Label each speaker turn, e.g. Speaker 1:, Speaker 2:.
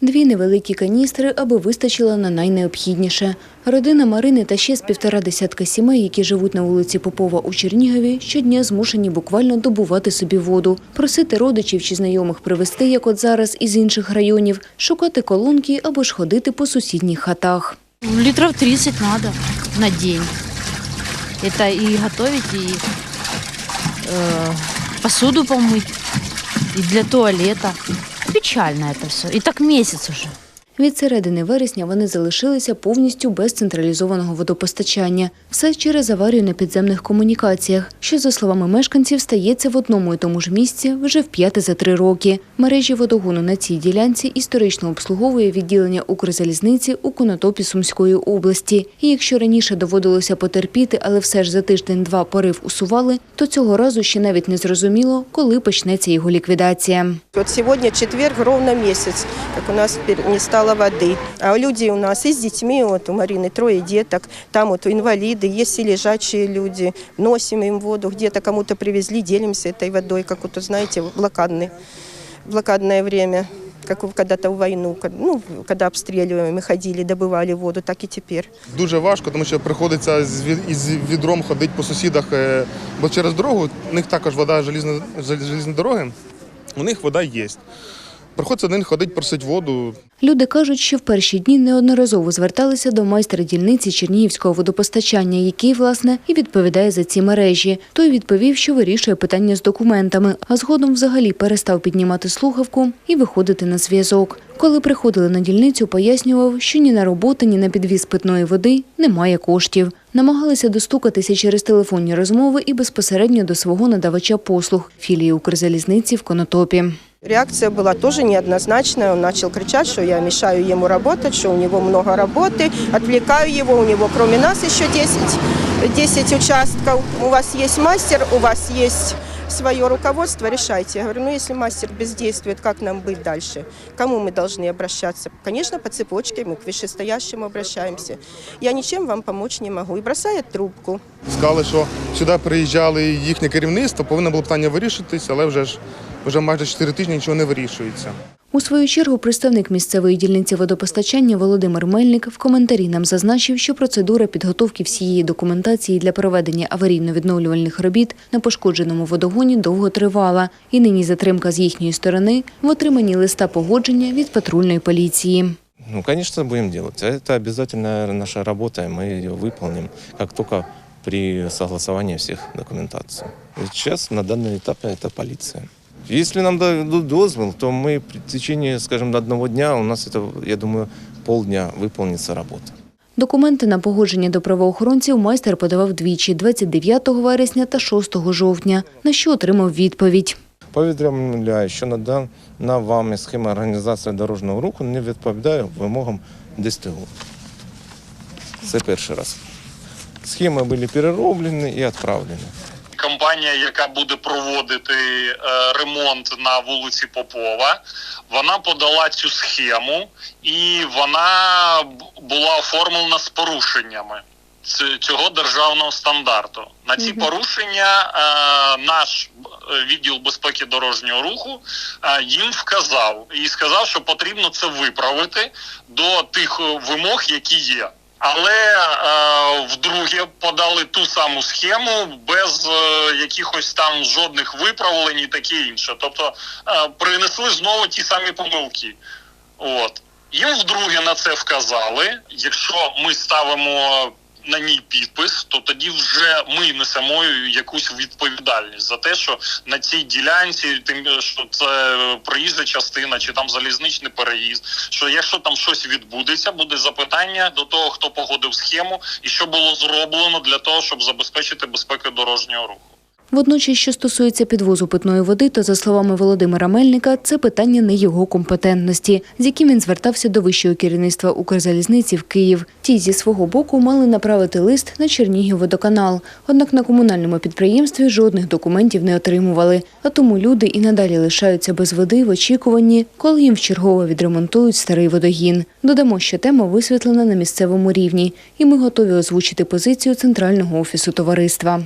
Speaker 1: Дві невеликі каністри, аби вистачило на найнеобхідніше. Родина Марини та ще з півтора десятка сімей, які живуть на вулиці Попова у Чернігові, щодня змушені буквально добувати собі воду, просити родичів чи знайомих привезти, як от зараз, із інших районів, шукати колонки або ж ходити по сусідніх хатах.
Speaker 2: Литров 30 надо на день. Это и готовить, и э, посуду помыть, и для туалета. Печально это все. И так месяц уже.
Speaker 1: Від середини вересня вони залишилися повністю без централізованого водопостачання. Все через аварію на підземних комунікаціях, що, за словами мешканців, стається в одному і тому ж місці вже в п'яте за три роки. Мережі водогону на цій ділянці історично обслуговує відділення Укрзалізниці у Конотопі Сумської області. І якщо раніше доводилося потерпіти, але все ж за тиждень-два порив усували, то цього разу ще навіть не зрозуміло, коли почнеться його ліквідація.
Speaker 3: Вот сегодня четверг, ровно месяц, как у нас не стало воды. А люди у нас и с детьми, вот у Марины трое деток, там вот инвалиды, есть и лежачие люди. Носим им воду, где-то кому-то привезли, делимся этой водой, как вот, знаете, в блокадный, блокадное время. Как в- когда-то в войну, ка- ну, когда обстреливаем, мы ходили, добывали воду, так и теперь.
Speaker 4: Дуже важко, тому що приходиться з від- із відром ходити по сусідах, е, бо через дорогу у них також вода желізна, жел- желізні дороги, у них вода є. Приходиться один ходить, просить воду.
Speaker 1: Люди кажуть, що в перші дні неодноразово зверталися до майстра дільниці Чернігівського водопостачання, який, власне, і відповідає за ці мережі. Той відповів, що вирішує питання з документами, а згодом взагалі перестав піднімати слухавку і виходити на зв'язок. Коли приходили на дільницю, пояснював, що ні на роботи, ні на підвіз питної води немає коштів. Намагалися достукатися через телефонні розмови і безпосередньо до свого надавача послуг філії Укрзалізниці в Конотопі.
Speaker 3: Реакция была тоже неоднозначная. Он начал кричать, что я мешаю ему работать, что у него много работы, отвлекаю его, у него кроме нас еще 10, 10 участков. У вас есть мастер, у вас есть свое руководство, решайте. Я говорю, ну если мастер бездействует, как нам быть дальше? К Кому мы должны обращаться? Конечно, по цепочке мы к вышестоящему обращаемся. Я ничем вам помочь не могу. И бросает трубку.
Speaker 4: Сказали, що сюди приїжджали їхнє керівництво, повинно було питання вирішитись, але вже ж вже майже 4 тижні нічого не вирішується.
Speaker 1: У свою чергу представник місцевої дільниці водопостачання Володимир Мельник в коментарі нам зазначив, що процедура підготовки всієї документації для проведення аварійно-відновлювальних робіт на пошкодженому водогоні довго тривала, і нині затримка з їхньої сторони в отриманні листа погодження від патрульної поліції.
Speaker 5: Ну, конечно, будем делать. Это обязательная наша работа, и мы ее выполним, как только при согласовании всех документаций. И Сейчас на данном этапе это полиция. Если нам дадут дозвол, то мы при течение, скажем, одного дня, у нас это, я думаю, полдня выполнится работа.
Speaker 1: Документи на погодження до правоохоронців майстер подавав двічі – 29 вересня та 6 жовтня, на що отримав відповідь.
Speaker 5: Повідомляю, що надана вами схема організації дорожнього руху не відповідає вимогам ДСТУ. Це перший раз. Схеми були перероблені і відправлені.
Speaker 6: компанія, яка буде проводити е, ремонт на вулиці Попова, вона подала цю схему, і вона була оформлена з порушеннями цього державного стандарту. На ці порушення е, наш відділ безпеки дорожнього руху е, їм вказав і сказав, що потрібно це виправити до тих е, вимог, які є. Але е, вдруге подали ту саму схему без е, якихось там жодних виправлень і таке інше. Тобто е, принесли знову ті самі помилки. От. Їм вдруге на це вказали. Якщо ми ставимо на ній підпис, то тоді вже ми несемо якусь відповідальність за те, що на цій ділянці, тим що це проїжджа частина чи там залізничний переїзд. Що якщо там щось відбудеться, буде запитання до того, хто погодив схему, і що було зроблено для того, щоб забезпечити безпеку дорожнього руху.
Speaker 1: Водночас, що стосується підвозу питної води, то за словами Володимира Мельника, це питання не його компетентності, з яким він звертався до вищого керівництва Укрзалізниці в Київ. Ті зі свого боку мали направити лист на Чернігівводоканал. Однак на комунальному підприємстві жодних документів не отримували. А тому люди і надалі лишаються без води в очікуванні, коли їм вчергово відремонтують старий водогін. Додамо, що тема висвітлена на місцевому рівні, і ми готові озвучити позицію центрального офісу товариства.